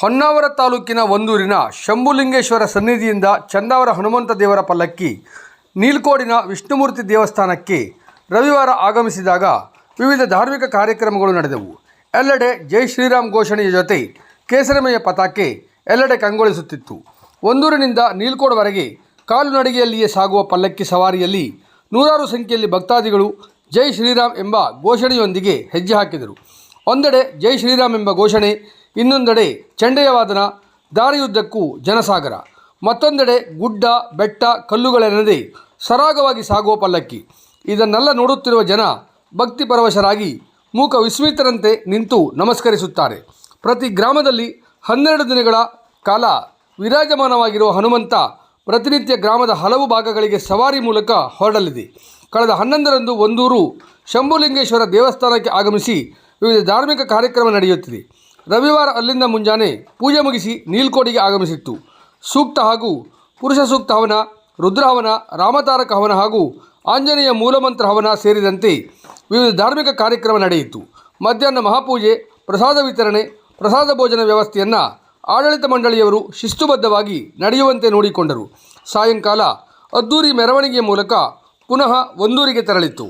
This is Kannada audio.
ಹೊನ್ನಾವರ ತಾಲೂಕಿನ ಒಂದೂರಿನ ಶಂಭುಲಿಂಗೇಶ್ವರ ಸನ್ನಿಧಿಯಿಂದ ಚಂದಾವರ ಹನುಮಂತ ದೇವರ ಪಲ್ಲಕ್ಕಿ, ನೀಲ್ಕೋಡಿನ ವಿಷ್ಣುಮೂರ್ತಿ ದೇವಸ್ಥಾನಕ್ಕೆ ರವಿವಾರ ಆಗಮಿಸಿದಾಗ ವಿವಿಧ ಧಾರ್ಮಿಕ ಕಾರ್ಯಕ್ರಮಗಳು ನಡೆದವು. ಎಲ್ಲೆಡೆ ಜೈ ಶ್ರೀರಾಮ್ ಘೋಷಣೆಯ ಜೊತೆ ಕೇಸರಮಯ ಪತಾಕೆ ಎಲ್ಲೆಡೆ ಕಂಗೊಳಿಸುತ್ತಿತ್ತು. ಒಂದೂರಿನಿಂದ ನೀಲ್ಕೋಡ್ವರೆಗೆ ಕಾಲುನಡಿಗೆಯಲ್ಲಿಯೇ ಸಾಗುವ ಪಲ್ಲಕ್ಕಿ ಸವಾರಿಯಲ್ಲಿ ನೂರಾರು ಸಂಖ್ಯೆಯಲ್ಲಿ ಭಕ್ತಾದಿಗಳು ಜೈ ಶ್ರೀರಾಮ್ ಎಂಬ ಘೋಷಣೆಯೊಂದಿಗೆ ಹೆಜ್ಜೆ ಹಾಕಿದರು. ಒಂದೆಡೆ ಜೈ ಶ್ರೀರಾಮ್ ಎಂಬ ಘೋಷಣೆ ಇನ್ನೊಂದೆಡೆ ಚಂಡೆಯ ವಾದನ ದಾರಿಯುದ್ದಕ್ಕೂ ಜನಸಾಗರ, ಮತ್ತೊಂದೆಡೆ ಗುಡ್ಡ, ಬೆಟ್ಟ ಕಲ್ಲುಗಳೆನ್ನದೆ ಸರಾಗವಾಗಿ ಸಾಗುವ ಪಲ್ಲಕ್ಕಿ. ಇದನ್ನೆಲ್ಲ ನೋಡುತ್ತಿರುವ ಜನ ಭಕ್ತಿ ಪರವಶರಾಗಿ ಮೂಕ ವಿಸ್ಮಿತರಂತೆ ನಿಂತು ನಮಸ್ಕರಿಸುತ್ತಾರೆ. ಪ್ರತಿ ಗ್ರಾಮದಲ್ಲಿ ಹನ್ನೆರಡು ದಿನಗಳ ಕಾಲ ವಿರಾಜಮಾನವಾಗಿರುವ ಹನುಮಂತ ಪ್ರತಿನಿತ್ಯ ಗ್ರಾಮದ ಹಲವು ಭಾಗಗಳಿಗೆ ಸವಾರಿ ಮೂಲಕ ಹೊರಡಲಿದೆ. ಕಳೆದ ಹನ್ನೊಂದರಂದು ಒಂದೂರು ಶಂಭುಲಿಂಗೇಶ್ವರ ದೇವಸ್ಥಾನಕ್ಕೆ ಆಗಮಿಸಿ ವಿವಿಧ ಧಾರ್ಮಿಕ ಕಾರ್ಯಕ್ರಮ ನಡೆಯುತ್ತಿದೆ. ರವಿವಾರ ಅಲ್ಲಿಂದ ಮುಂಜಾನೆ ಪೂಜೆ ಮುಗಿಸಿ ನೀಲ್ಕೋಟಿಗೆ ಆಗಮಿಸಿತ್ತು. ಸೂಕ್ತ ಹಾಗೂ ಪುರುಷ ಸೂಕ್ತ ಹವನ ರುದ್ರಹವನ ರಾಮತಾರಕ ಹವನ ಹಾಗೂ ಆಂಜನೇಯ ಮೂಲಮಂತ್ರ ಹವನ ಸೇರಿದಂತೆ ವಿವಿಧ ಧಾರ್ಮಿಕ ಕಾರ್ಯಕ್ರಮ ನಡೆಯಿತು. ಮಧ್ಯಾಹ್ನ ಮಹಾಪೂಜೆ, ಪ್ರಸಾದ ವಿತರಣೆ, ಪ್ರಸಾದ ಭೋಜನ ವ್ಯವಸ್ಥೆಯನ್ನು ಆಡಳಿತ ಮಂಡಳಿಯವರು ಶಿಸ್ತುಬದ್ಧವಾಗಿ ನಡೆಯುವಂತೆ ನೋಡಿಕೊಂಡರು. ಸಾಯಂಕಾಲ ಅದ್ದೂರಿ ಮೆರವಣಿಗೆಯ ಮೂಲಕ ಪುನಃ ಒಂದೂರಿಗೆ ತೆರಳಿತು